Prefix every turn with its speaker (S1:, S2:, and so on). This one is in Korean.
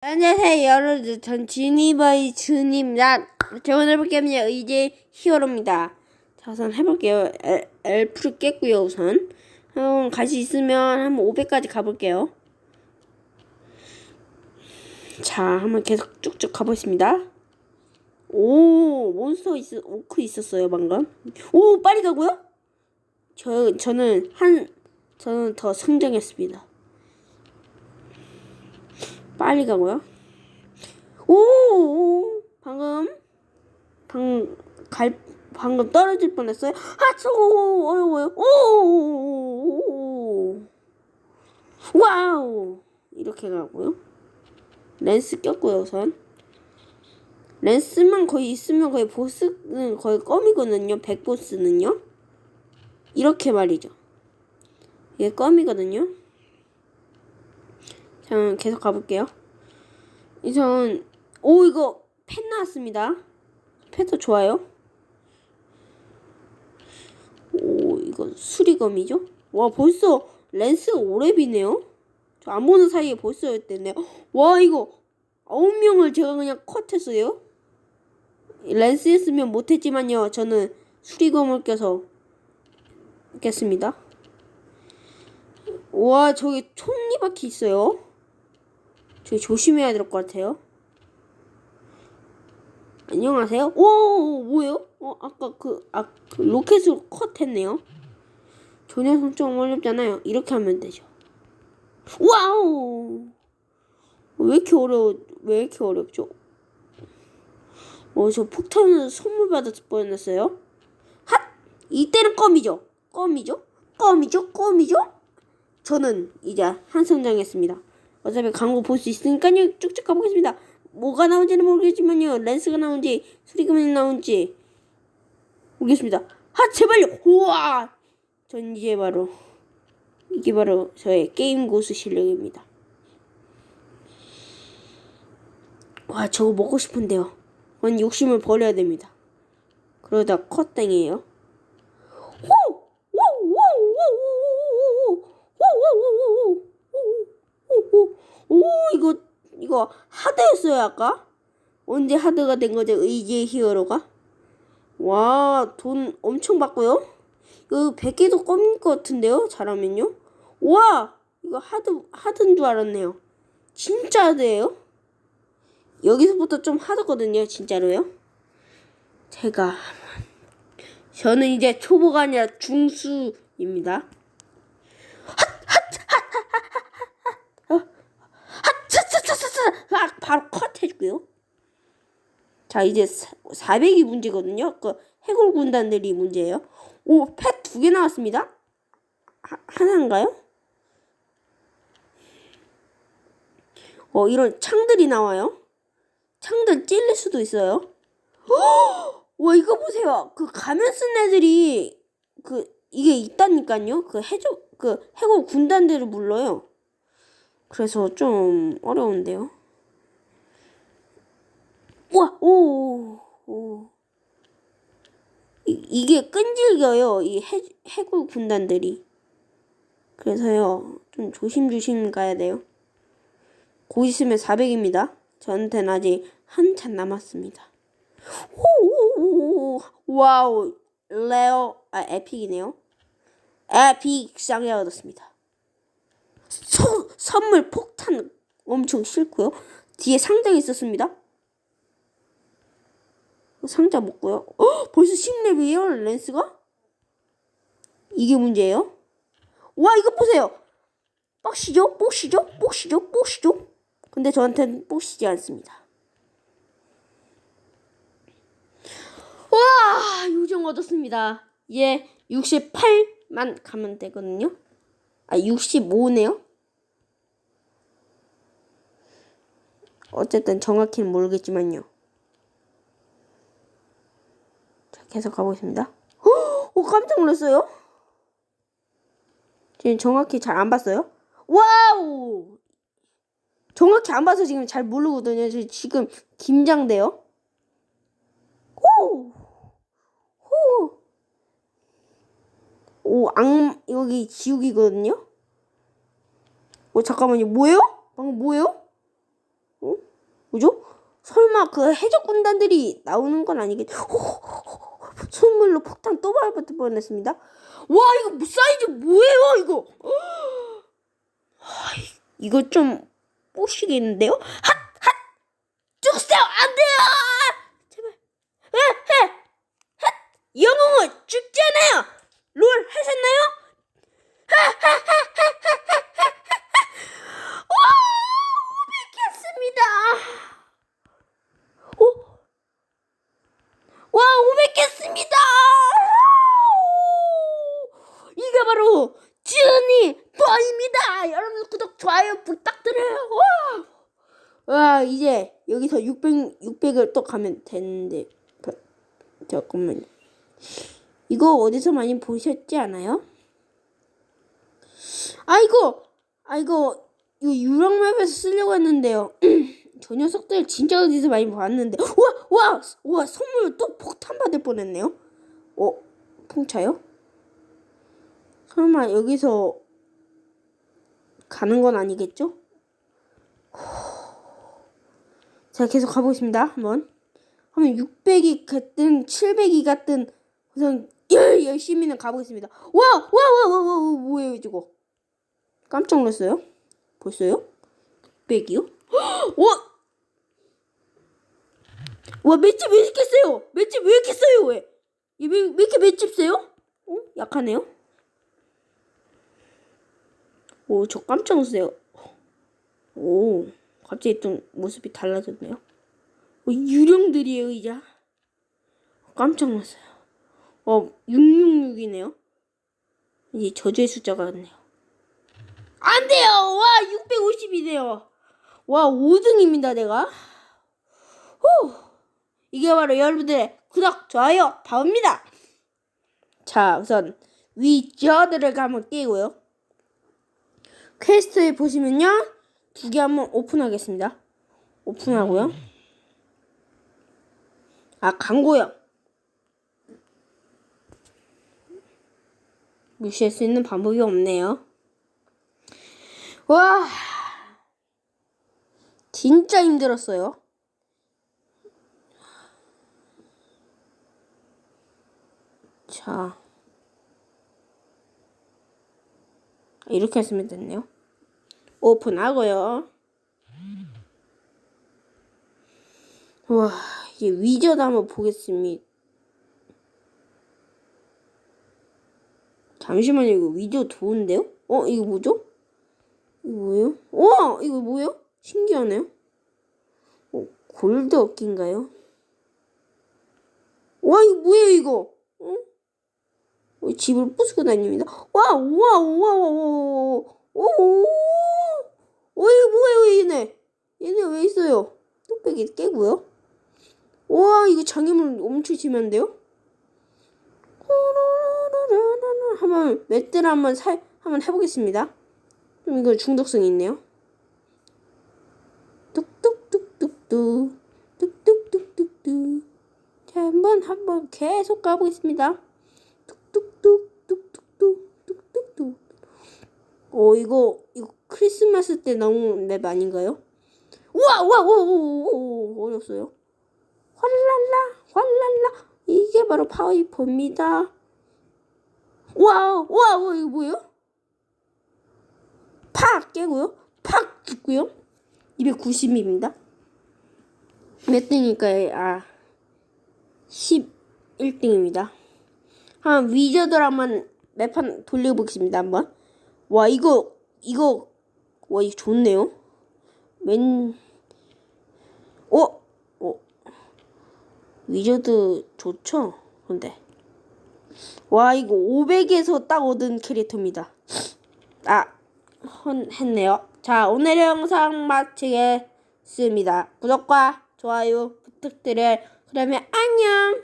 S1: 안녕하세요 여러분 전 지니버이 주입니다. 제가 오늘 해볼 게임은 의제 히어로입니다. 자 우선 해볼게요. 엘, 엘프를 깼고요 우선. 음, 갈수 있으면 한 500까지 가볼게요. 자 한번 계속 쭉쭉 가보겠습니다. 오 몬스터 있, 오크 있었어요 방금. 오 빨리 가고요? 저, 저는 한 저는 더 성장했습니다 빨리 가고요. 오, 오 방금 방 갈 방금 떨어질 뻔했어요. 하초 어려워요. 오, 와우 이렇게 가고요. 렌스 꼈고요 우선. 렌스만 거의 있으면 거의 보스는 거의 껌이거든요. 백 보스는요. 이렇게 말이죠. 이게 껌이거든요. 자, 계속 가볼게요. 우선, 오, 이거 펜 나왔습니다. 펜도 좋아요. 오, 이거 수리검이죠? 와, 벌써 렌스가 오래비네요? 저 안 보는 사이에 벌써 됐네요. 와, 이거 아홉 명을 제가 그냥 컷했어요. 렌스 했으면 못했지만요. 저는 수리검을 껴서 깼습니다. 와, 저기 톱니바퀴 있어요. 저기 조심해야 될 것 같아요. 안녕하세요. 오, 뭐예요? 어, 아까 그, 아, 그 로켓으로 컷 했네요. 저 녀석 좀 어렵잖아요. 이렇게 하면 되죠. 와우! 왜 이렇게 어려워, 왜 이렇게 어렵죠? 어, 저 폭탄을 선물 받았을 뻔했어요. 핫! 이때는 껌이죠. 껌이죠. 껌이죠. 껌이죠. 저는 이제 한성장했습니다. 어차피 광고 볼 수 있으니까요. 쭉쭉 가보겠습니다. 뭐가 나온지는 모르겠지만요. 렌스가 나온지 수리금이 나온지 모르겠습니다. 아 제발요. 우와. 전 이제 바로 이게 바로 저의 게임 고수 실력입니다. 와 저거 먹고 싶은데요. 그건 욕심을 버려야 됩니다. 그러다 컷 땡이에요. 호! 오 이거 이거 하드였어요 아까? 언제 하드가 된 거죠 의지의 히어로가? 와 돈 엄청 받고요. 이거 100개도 껌일 것 같은데요 잘하면요? 와! 이거 하드 하드인 줄 알았네요. 진짜 하드예요? 여기서부터 좀 하드거든요 진짜로요? 제가 저는 이제 초보가 아니라 중수입니다 아, 바로 컷 해주고요. 자, 이제 400이 문제거든요. 그 해골 군단들이 문제예요. 오, 펫 두 개 나왔습니다. 하, 하나인가요? 어, 이런 창들이 나와요. 창들 찔릴 수도 있어요. 와, 이거 보세요. 그 가면 쓴 애들이 그 이게 있다니까요. 그 해조 그 해골 군단들을 불러요. 그래서 좀 어려운데요. 와, 오, 오. 이, 이게 끈질겨요. 이 해, 해골 군단들이. 그래서요, 좀 조심조심 가야 돼요. 곧 있으면 400입니다. 저한테는 아직 한참 남았습니다. 오, 와우, 레어, 아, 에픽이네요. 에픽 쌍에 얻었습니다. 소, 선물 폭탄 엄청 싫고요. 뒤에 상자가 있었습니다. 상자 먹고요. 어, 벌써 10렙이에요, 렌스가? 이게 문제예요? 와, 이거 보세요. 뻑시죠? 뻑시죠? 뻑시죠? 뻑시죠? 근데 저한테는 뻑시지 않습니다. 와, 요정 얻었습니다. 예, 68만 가면 되거든요. 아, 65네요? 어쨌든 정확히는 모르겠지만요. 자, 계속 가보겠습니다. 오, 깜짝 놀랐어요. 지금 정확히 잘 안 봤어요. 와우! 정확히 안 봐서 지금 잘 모르거든요. 저 지금 긴장돼요. 호! 호! 오, 악, 여기 지옥이거든요? 어, 잠깐만요. 뭐예요? 방금 뭐예요? 어? 뭐죠? 설마 그 해적 군단들이 나오는 건 아니겠죠? 폭탄 또 밟을 뻔했습니다. 와 이거 뭐 사이즈 뭐예요 이거? 아, 이거 좀 뽀시겠는데요? 핫! 핫! 죽세요! 안 돼요! 제발. 에! 해! 핫! 영웅은 죽지 않아요! 롤 하셨나요? 와! 500개 했습니다! 오! 와, 500개 했습니다! 이게 바로 지은이 버입니다! 여러분 구독, 좋아요 부탁드려요! 와! 와, 이제 여기서 600, 600을 또 가면 되는데. 그, 잠깐만요. 이거 어디서 많이 보셨지 않아요? 아이고! 아이고, 이거 유령맵에서 쓰려고 했는데요. 저 녀석들 진짜 어디서 많이 봤는데. 와! 와! 와! 선물 또 폭탄 받을 뻔했네요. 어? 풍차요? 설마 여기서 가는 건 아니겠죠? 자, 계속 가보겠습니다. 한번. 하면 600이 갔든 700이 갔든 우선 열, 열심히는 가보겠습니다. 와! 와! 와! 와! 와! 와 뭐예요, 저거? 깜짝 놀랐어요. 벌써요? 600이요? 와! 와, 맷집 왜 이렇게 세요? 맷집 왜 이렇게 세요, 왜? 이 왜, 왜 이렇게 맷집 세요? 어? 약하네요? 오, 저 깜짝 놀랐어요. 오, 갑자기 좀 모습이 달라졌네요. 어, 유령들이에요, 이제. 깜짝 놀랐어요. 어, 666이네요. 이제 저주의 숫자가 같네요. 안 돼요! 와, 650이네요. 와, 5등입니다, 내가. 후! 이게 바로 여러분들의 구독, 좋아요, 바입니다. 자, 우선 위저드를 한번 끼고요. 퀘스트에 보시면요. 두 개 한번 오픈하겠습니다. 오픈하고요. 아, 광고요. 무시할 수 있는 방법이 없네요. 와, 진짜 힘들었어요. 자, 이렇게 했으면 됐네요. 오픈하고요. 와, 이제 위저드 한번 보겠습니다. 잠시만요, 이거 위저 좋은데요? 어, 이거 뭐죠? 이거 뭐예요? 와, 이거 뭐예요? 신기하네요. 어, 골드 얻기인가요? 와, 이거 뭐예요, 이거? 어? 어, 집을 부수고 다닙니다. 와, 와, 와, 와, 와, 와, 오, 오, 어, 이거 뭐예요, 얘네? 얘네 왜 있어요? 뚝배기 깨고요. 와, 이거 장애물 엄청 심한데요? 한번 맷들 한번 살 한번 해보겠습니다. 좀 이거 중독성이 있네요. 뚝뚝뚝뚝뚝 뚝뚝뚝뚝뚝 자 한번 한번 계속 가보겠습니다. 어 이거 이거 크리스마스 때 나온 맵 아닌가요? 우와 우와 우와 우와 우와 어렸어요. 활랄라 활랄라 이게 바로 파이퍼입니다. 와, 와, 와, 이거 뭐예요? 팍 깨고요. 팍 죽고요. 290입니다. 몇 등일까요? 아, 11등입니다. 한 위저들 한번 매판 돌려보겠습니다. 한번. 와, 이거, 이거, 와, 이거 좋네요. 맨, 어? 어? 위저드 좋죠? 근데. 와 이거 500에서 딱 얻은 캐릭터입니다. 아 헌, 했네요. 자 오늘의 영상 마치겠습니다. 구독과 좋아요 부탁드려요. 그러면 안녕.